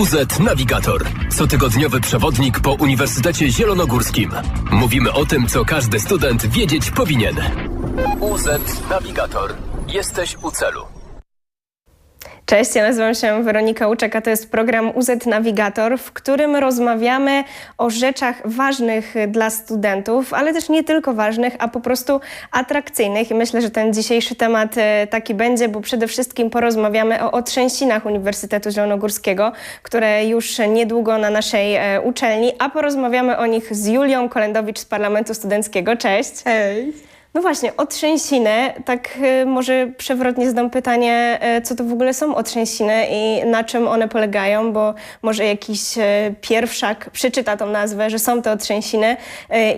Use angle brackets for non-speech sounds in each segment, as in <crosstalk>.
UZ Navigator. Cotygodniowy przewodnik po Uniwersytecie Zielonogórskim. Mówimy o tym, co każdy student wiedzieć powinien. UZ Navigator. Jesteś u celu. Cześć, ja nazywam się Weronika Łuczek, a to jest program UZ Navigator, w którym rozmawiamy o rzeczach ważnych dla studentów, ale też nie tylko ważnych, a po prostu atrakcyjnych. I myślę, że ten dzisiejszy temat e, taki będzie, bo przede wszystkim porozmawiamy o otrzęsinach Uniwersytetu Zielonogórskiego, które już niedługo na naszej e, uczelni, a porozmawiamy o nich z Julią Kolendowicz z Parlamentu Studenckiego. Cześć. No właśnie, otrzęsiny. Tak y, może przewrotnie zadam pytanie, y, co to w ogóle są otrzęsiny i na czym one polegają, bo może jakiś y, pierwszak przeczyta tą nazwę, że są te otrzęsiny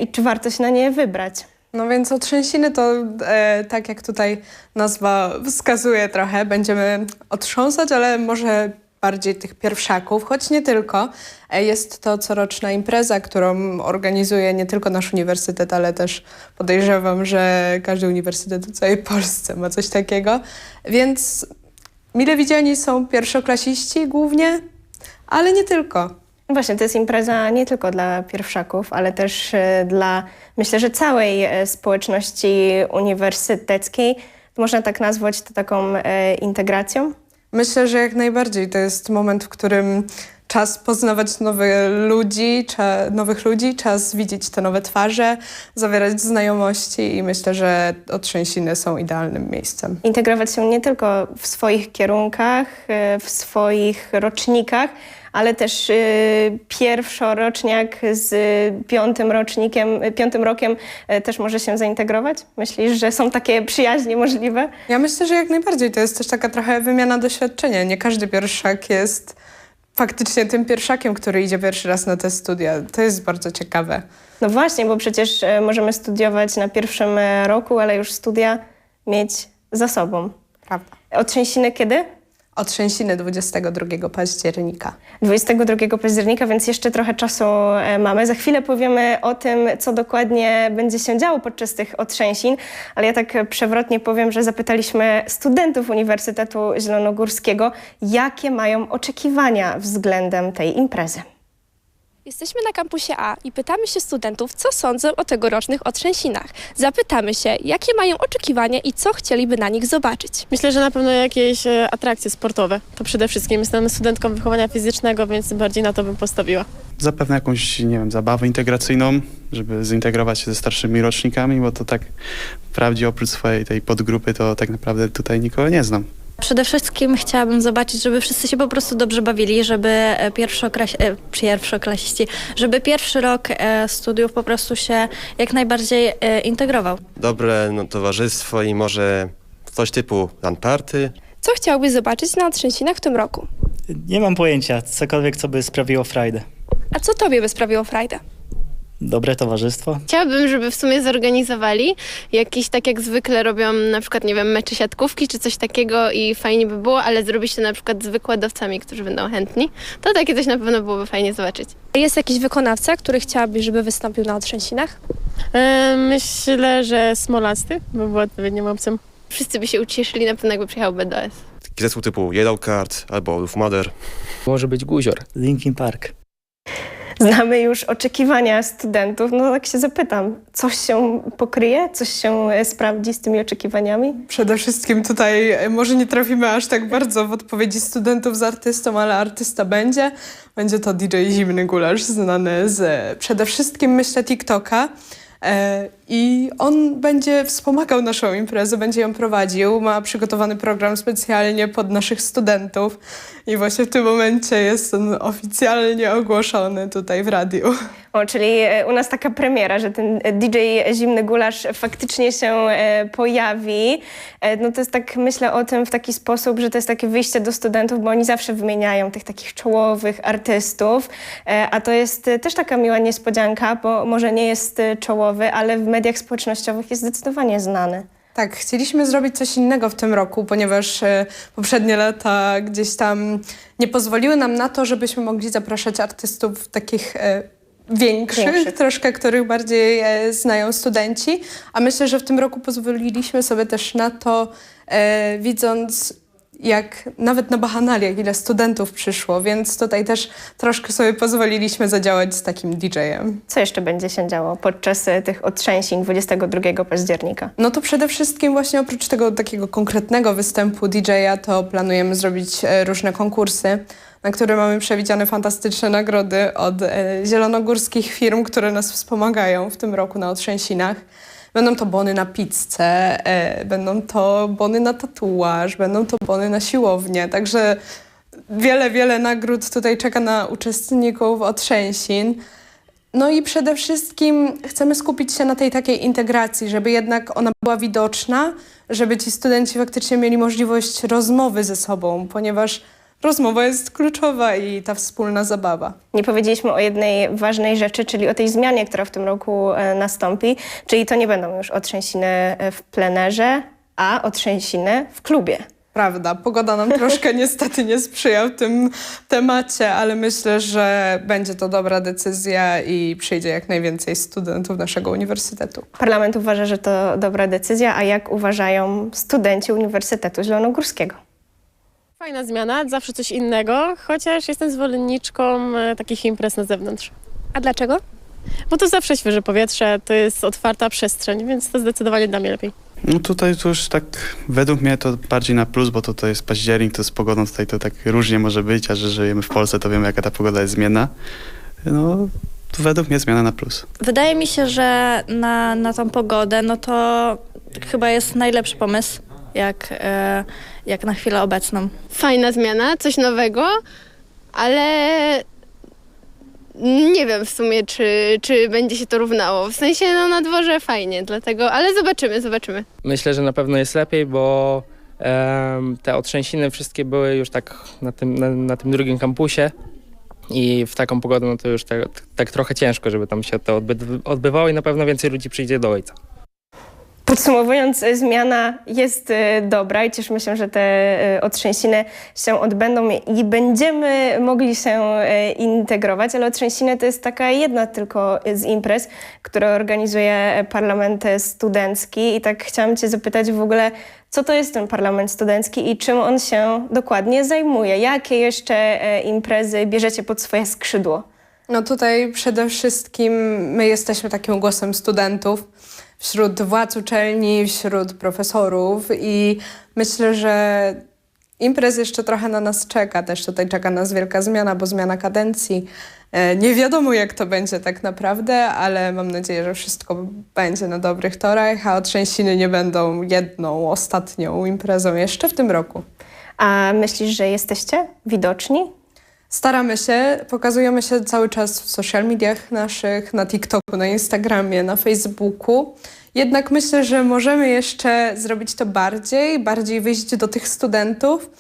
i czy warto się na nie wybrać. No więc otrzęsiny to, e, tak jak tutaj nazwa wskazuje trochę, będziemy otrząsać, ale może bardziej tych pierwszaków, choć nie tylko. E, Jest to coroczna impreza, którą organizuje nie tylko nasz uniwersytet, ale też podejrzewam, że każdy uniwersytet w całej Polsce ma coś takiego. Więc mile widziani są pierwszoklasiści głównie, ale nie tylko. Właśnie, to jest impreza nie tylko dla pierwszaków, ale też y, dla, myślę, że całej y, społeczności uniwersyteckiej. Można tak nazwać to taką integracją? Myślę, że jak najbardziej to jest moment, w którym czas poznawać nowych ludzi, cza, nowych ludzi, czas widzieć te nowe twarze, zawierać znajomości i myślę, że otrzęsiny są idealnym miejscem. integrować się nie tylko w swoich kierunkach, e, w swoich rocznikach, ale też e, pierwszoroczniak z piątym rocznikiem, e, piątym rokiem e, też może się zaintegrować? Myślisz, że są takie przyjaźnie możliwe? Ja myślę, że jak najbardziej to jest też taka trochę wymiana doświadczenia. Nie każdy pierwszak jest faktycznie tym pierwszakiem, który idzie pierwszy raz na te studia. To jest bardzo ciekawe. No właśnie, bo przecież e, możemy studiować na pierwszym e, roku, ale już studia mieć za sobą. Prawda. Otrzęsiny kiedy? Otrzęsiny 22 października. 22 października, więc jeszcze trochę czasu e, mamy. Za chwilę powiemy o tym, co dokładnie będzie się działo podczas tych otrzęsin, ale ja tak przewrotnie powiem, że zapytaliśmy studentów Uniwersytetu Zielonogórskiego, jakie mają oczekiwania względem tej imprezy. Jesteśmy na kampusie A i pytamy się studentów, co sądzą o tegorocznych otrzęsinach. Zapytamy się, jakie mają oczekiwania i co chcieliby na nich zobaczyć. Myślę, że na pewno jakieś e, atrakcje sportowe. To przede wszystkim. Jestem studentką wychowania fizycznego, więc bardziej na to bym postawiła. Zapewne jakąś, nie wiem, zabawę integracyjną, żeby zintegrować się ze starszymi rocznikami, bo to tak wprawdzie oprócz swojej tej podgrupy to tak naprawdę tutaj nikogo nie znam. Przede wszystkim chciałabym zobaczyć, żeby wszyscy się po prostu dobrze bawili, żeby e, pierwszoklaś, e, pierwszoklasiści, żeby pierwszy rok e, studiów po prostu się jak najbardziej integrował. dobre no, towarzystwo i może coś typu party. Co chciałbyś zobaczyć na otrzęsinach w tym roku? Nie mam pojęcia, cokolwiek, co by sprawiło frajdę. A co tobie by sprawiło frajdę? Dobre towarzystwo? Chciałabym, żeby w sumie zorganizowali jakieś, tak jak zwykle robią na przykład, nie wiem, mecze siatkówki czy coś takiego i fajnie by było, ale zrobić to na przykład z wykładowcami, którzy będą chętni. To takie coś na pewno byłoby fajnie zobaczyć. Jest jakiś wykonawca, który chciałabyś, żeby wystąpił na otrzęsinach? E, myślę, że Smolasty by był odpowiednią opcją. Wszyscy by się ucieszyli na pewno, jakby przyjechał BDS. Taki zespół typu Yellow Card albo Wolf Mother. Może być guzior. Linkin Park. Znamy już oczekiwania studentów, no tak się zapytam, coś się pokryje, coś się e, sprawdzi z tymi oczekiwaniami? Przede wszystkim tutaj e, może nie trafimy aż tak bardzo w odpowiedzi studentów z artystą, ale artysta będzie. Będzie to DJ Zimny Gulasz, znany z e, przede wszystkim myślę TikToka. E, I on będzie wspomagał naszą imprezę, będzie ją prowadził. Ma przygotowany program specjalnie pod naszych studentów. I właśnie w tym momencie jest on oficjalnie ogłoszony tutaj w radiu. O, czyli e, u nas taka premiera, że ten e, DJ Zimny Gulasz faktycznie się e, pojawi. No to jest tak, myślę o tym w taki sposób, że to jest takie wyjście do studentów, bo oni zawsze wymieniają tych takich czołowych artystów, a to jest też taka miła niespodzianka, bo może nie jest czołowy, ale w mediach społecznościowych jest zdecydowanie znany. Tak, chcieliśmy zrobić coś innego w tym roku, ponieważ poprzednie lata gdzieś tam nie pozwoliły nam na to, żebyśmy mogli zapraszać artystów takich większych, Większych. troszkę, których bardziej e, znają studenci. A myślę, że w tym roku pozwoliliśmy sobie też na to, e, widząc jak nawet na Bahanaliach, ile studentów przyszło, więc tutaj też troszkę sobie pozwoliliśmy zadziałać z takim DJ-em. Co jeszcze będzie się działo podczas e, tych otrzęsin 22 października? No to przede wszystkim właśnie oprócz tego takiego konkretnego występu DJ-a, to planujemy zrobić e, różne konkursy, na które mamy przewidziane fantastyczne nagrody od e, zielonogórskich firm, które nas wspomagają w tym roku na Otrzęsinach. Będą to bony na pizzę, e, będą to bony na tatuaż, będą to bony na siłownię, także wiele, wiele nagród tutaj czeka na uczestników otrzęsin. No i przede wszystkim chcemy skupić się na tej takiej integracji, żeby jednak ona była widoczna, żeby ci studenci faktycznie mieli możliwość rozmowy ze sobą, ponieważ rozmowa jest kluczowa i ta wspólna zabawa. Nie powiedzieliśmy o jednej ważnej rzeczy, czyli o tej zmianie, która w tym roku e, nastąpi, czyli to nie będą już otrzęsiny e, w plenerze, a otrzęsiny w klubie. Prawda, pogoda nam troszkę <laughs> niestety nie sprzyja w tym temacie, ale myślę, że będzie to dobra decyzja i przyjdzie jak najwięcej studentów naszego uniwersytetu. Parlament uważa, że to dobra decyzja, a jak uważają studenci Uniwersytetu Zielonogórskiego? Fajna zmiana, zawsze coś innego, chociaż jestem zwolenniczką e, takich imprez na zewnątrz. A dlaczego? Bo to zawsze świeże powietrze, to jest otwarta przestrzeń, więc to zdecydowanie dla mnie lepiej. No tutaj to już tak, według mnie to bardziej na plus, bo to, to jest październik, to z pogodą tutaj to tak różnie może być, a że żyjemy w Polsce, to wiemy jaka ta pogoda jest zmienna. No, to według mnie zmiana na plus. Wydaje mi się, że na, na tą pogodę, no to chyba jest najlepszy pomysł, jak, e, jak na chwilę obecną. Fajna zmiana, coś nowego, ale nie wiem w sumie, czy, czy będzie się to równało. W sensie, no na dworze fajnie, dlatego, ale zobaczymy, zobaczymy. Myślę, że na pewno jest lepiej, bo em, te otrzęsiny wszystkie były już tak na tym, na, na tym drugim kampusie i w taką pogodę no to już tak, tak trochę ciężko, żeby tam się to odby- odbywało i na pewno więcej ludzi przyjdzie do ojca. Podsumowując, e, zmiana jest e, dobra i cieszymy się, że te e, otrzęsiny się odbędą i będziemy mogli się integrować, ale otrzęsiny to jest taka jedna tylko z imprez, które organizuje Parlament Studencki i tak chciałam Cię zapytać w ogóle, co to jest ten Parlament Studencki i czym on się dokładnie zajmuje? Jakie jeszcze imprezy bierzecie pod swoje skrzydło? No tutaj przede wszystkim my jesteśmy takim głosem studentów wśród władz uczelni, wśród profesorów i myślę, że imprez jeszcze trochę na nas czeka. Też tutaj czeka nas wielka zmiana, bo zmiana kadencji. E, Nie wiadomo, jak to będzie tak naprawdę, ale mam nadzieję, że wszystko będzie na dobrych torach, a otrzęsiny nie będą jedną, ostatnią imprezą jeszcze w tym roku. A myślisz, że jesteście widoczni? Staramy się, pokazujemy się cały czas w social mediach naszych, na TikToku, na Instagramie, na Facebooku. Jednak myślę, że możemy jeszcze zrobić to bardziej, bardziej wyjść do tych studentów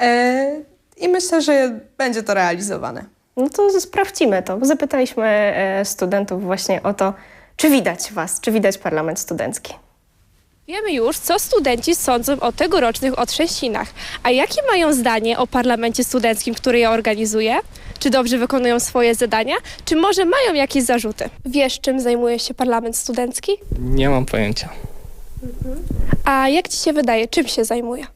e, i myślę, że będzie to realizowane. No to sprawdzimy to. Zapytaliśmy e, studentów właśnie o to, czy widać Was, czy widać parlament studencki. Wiemy już, co studenci sądzą o tegorocznych otrzęsinach. A jakie mają zdanie o parlamencie studenckim, który je organizuje? Czy dobrze wykonują swoje zadania? Czy może mają jakieś zarzuty? Wiesz, czym zajmuje się parlament studencki? Nie mam pojęcia. A jak ci się wydaje, czym się zajmuje?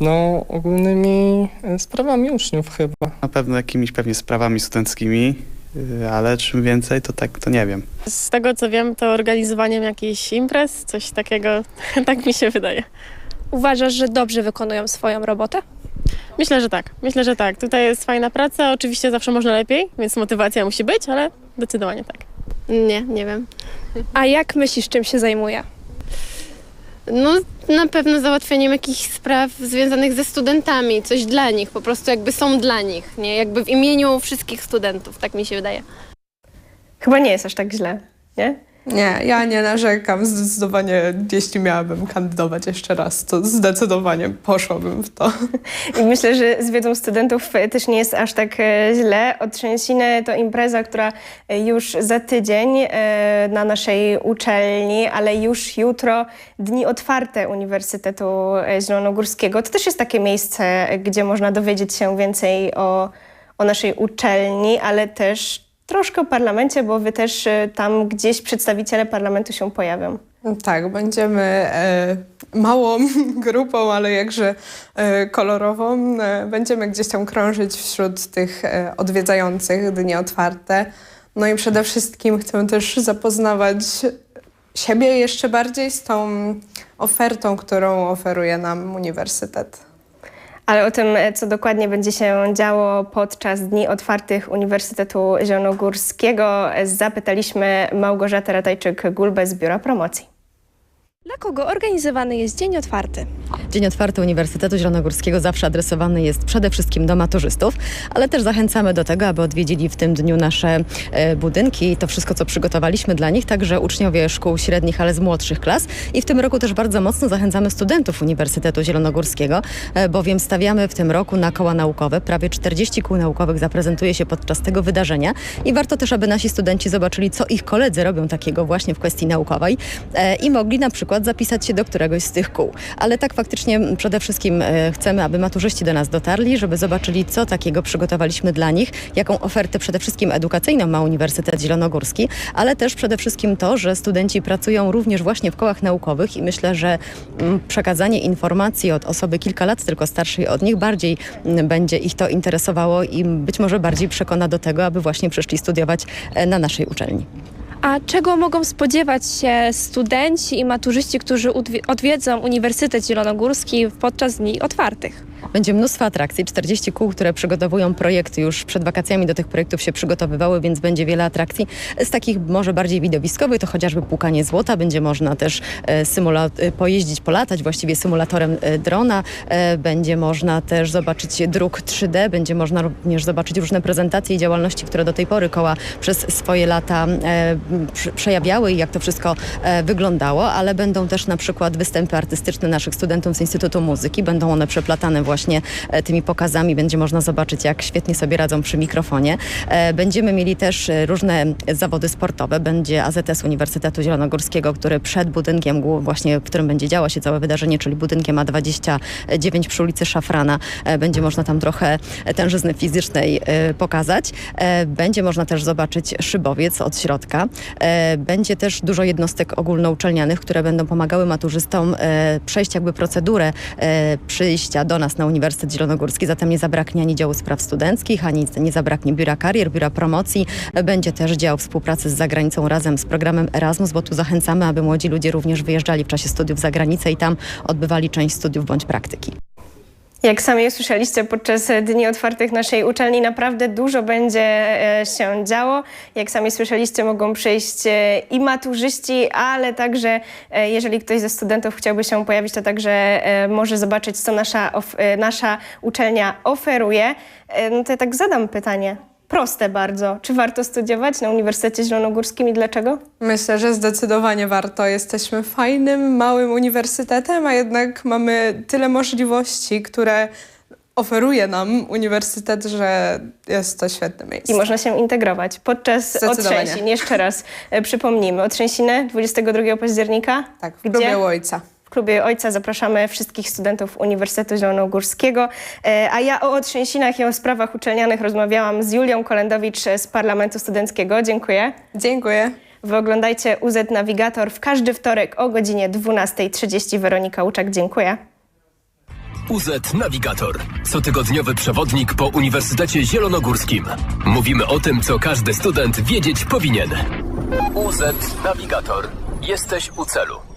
No, ogólnymi e, sprawami uczniów chyba. Na pewno jakimiś pewnie sprawami studenckimi, ale czym więcej, to tak, to nie wiem. Z tego co wiem, to organizowaniem jakichś imprez, coś takiego, <laughs> tak mi się wydaje. Uważasz, że dobrze wykonują swoją robotę? Myślę, że tak. Myślę, że tak. Tutaj jest fajna praca, oczywiście zawsze można lepiej, więc motywacja musi być, ale zdecydowanie tak. Nie, nie wiem. <laughs> A jak myślisz, czym się zajmuje? No na pewno załatwianiem jakichś spraw związanych ze studentami, coś dla nich, po prostu jakby są dla nich, nie? Jakby w imieniu wszystkich studentów, tak mi się wydaje. Chyba nie jest aż tak źle, nie? Nie, ja nie narzekam. Zdecydowanie, jeśli miałabym kandydować jeszcze raz, to zdecydowanie poszłabym w to. I myślę, że z wiedzą studentów e, też nie jest aż tak e, źle. Otrzęsiny to impreza, która e, już za tydzień na naszej uczelni, ale już jutro dni otwarte Uniwersytetu Zielonogórskiego. To też jest takie miejsce, gdzie można dowiedzieć się więcej o, o naszej uczelni, ale też troszkę o parlamencie, bo wy też e, tam gdzieś przedstawiciele parlamentu się pojawią. Tak, będziemy e, małą <laughs> grupą, ale jakże e, kolorową. E, będziemy gdzieś tam krążyć wśród tych e, odwiedzających dni otwarte. No i przede wszystkim chcemy też zapoznawać siebie jeszcze bardziej z tą ofertą, którą oferuje nam uniwersytet. Ale o tym, e, co dokładnie będzie się działo podczas Dni Otwartych Uniwersytetu Zielonogórskiego, e, zapytaliśmy Małgorzatę Ratajczyk-Gulbę z Biura Promocji. Dla kogo organizowany jest Dzień Otwarty? Dzień Otwarty Uniwersytetu Zielonogórskiego zawsze adresowany jest przede wszystkim do maturzystów, ale też zachęcamy do tego, aby odwiedzili w tym dniu nasze e, budynki i to wszystko, co przygotowaliśmy dla nich, także uczniowie szkół średnich, ale z młodszych klas. I w tym roku też bardzo mocno zachęcamy studentów Uniwersytetu Zielonogórskiego, e, bowiem stawiamy w tym roku na koła naukowe. Prawie 40 kół naukowych zaprezentuje się podczas tego wydarzenia i warto też, aby nasi studenci zobaczyli, co ich koledzy robią takiego właśnie w kwestii naukowej e, i mogli na przykład zapisać się do któregoś z tych kół. Ale tak faktycznie przede wszystkim e, chcemy, aby maturzyści do nas dotarli, żeby zobaczyli, co takiego przygotowaliśmy dla nich, jaką ofertę przede wszystkim edukacyjną ma Uniwersytet Zielonogórski, ale też przede wszystkim to, że studenci pracują również właśnie w kołach naukowych i myślę, że mm, przekazanie informacji od osoby kilka lat tylko starszej od nich bardziej mm, będzie ich to interesowało i być może bardziej przekona do tego, aby właśnie przyszli studiować e, na naszej uczelni. A czego mogą spodziewać się studenci i maturzyści, którzy odwiedzą Uniwersytet Zielonogórski podczas Dni Otwartych? Będzie mnóstwo atrakcji, 40 kół, które przygotowują projekty. Już przed wakacjami do tych projektów się przygotowywały, więc będzie wiele atrakcji. Z takich może bardziej widowiskowych to chociażby płukanie złota. Będzie można też e, e, pojeździć, polatać właściwie symulatorem e, drona. Będzie można też zobaczyć druk 3D. Będzie można również zobaczyć różne prezentacje i działalności, które do tej pory koła przez swoje lata przejawiały i jak to wszystko wyglądało, ale będą też na przykład występy artystyczne naszych studentów z Instytutu Muzyki. Będą one przeplatane właśnie e, tymi pokazami. Będzie można zobaczyć, jak świetnie sobie radzą przy mikrofonie. E, Będziemy mieli też e, różne zawody sportowe. Będzie AZS Uniwersytetu Zielonogórskiego, który przed budynkiem, właśnie w którym będzie działo się całe wydarzenie, czyli budynkiem A29 przy ulicy Szafrana. Będzie można tam trochę tężyzny fizycznej pokazać. Będzie można też zobaczyć szybowiec od środka. Będzie też dużo jednostek ogólnouczelnianych, które będą pomagały maturzystom przejść jakby procedurę przyjścia do nas na Uniwersytet Zielonogórski. Zatem nie zabraknie ani działu spraw studenckich, ani nie zabraknie biura karier, biura promocji. Będzie też dział współpracy z zagranicą razem z programem Erasmus, bo tu zachęcamy, aby młodzi ludzie również wyjeżdżali w czasie studiów za granicę i tam odbywali część studiów bądź praktyki. Jak sami usłyszeliście podczas Dni Otwartych naszej uczelni, naprawdę dużo będzie e, się działo. Jak sami słyszeliście, mogą przyjść e, i maturzyści, ale także e, jeżeli ktoś ze studentów chciałby się pojawić, to także może zobaczyć, co nasza, nasza uczelnia oferuje. No to ja tak zadam pytanie. Proste bardzo. Czy warto studiować na Uniwersytecie Zielonogórskim i dlaczego? Myślę, że zdecydowanie warto. Jesteśmy fajnym, małym uniwersytetem, a jednak mamy tyle możliwości, które oferuje nam uniwersytet, że jest to świetne miejsce. I można się integrować. Podczas otrzęsin, jeszcze raz e, przypomnijmy, otrzęsiny 22 października. Tak, w Gdzie? u ojca. Klubie Ojca zapraszamy wszystkich studentów Uniwersytetu Zielonogórskiego. E, A ja o otrzęsinach i o sprawach uczelnianych rozmawiałam z Julią Kolendowicz z Parlamentu Studenckiego. Dziękuję. Dziękuję. Wy oglądajcie UZ Navigator w każdy wtorek o godzinie 12.30. Weronika Łuczak, dziękuję. UZ Navigator. Cotygodniowy przewodnik po Uniwersytecie Zielonogórskim. Mówimy o tym, co każdy student wiedzieć powinien. UZ Navigator. Jesteś u celu.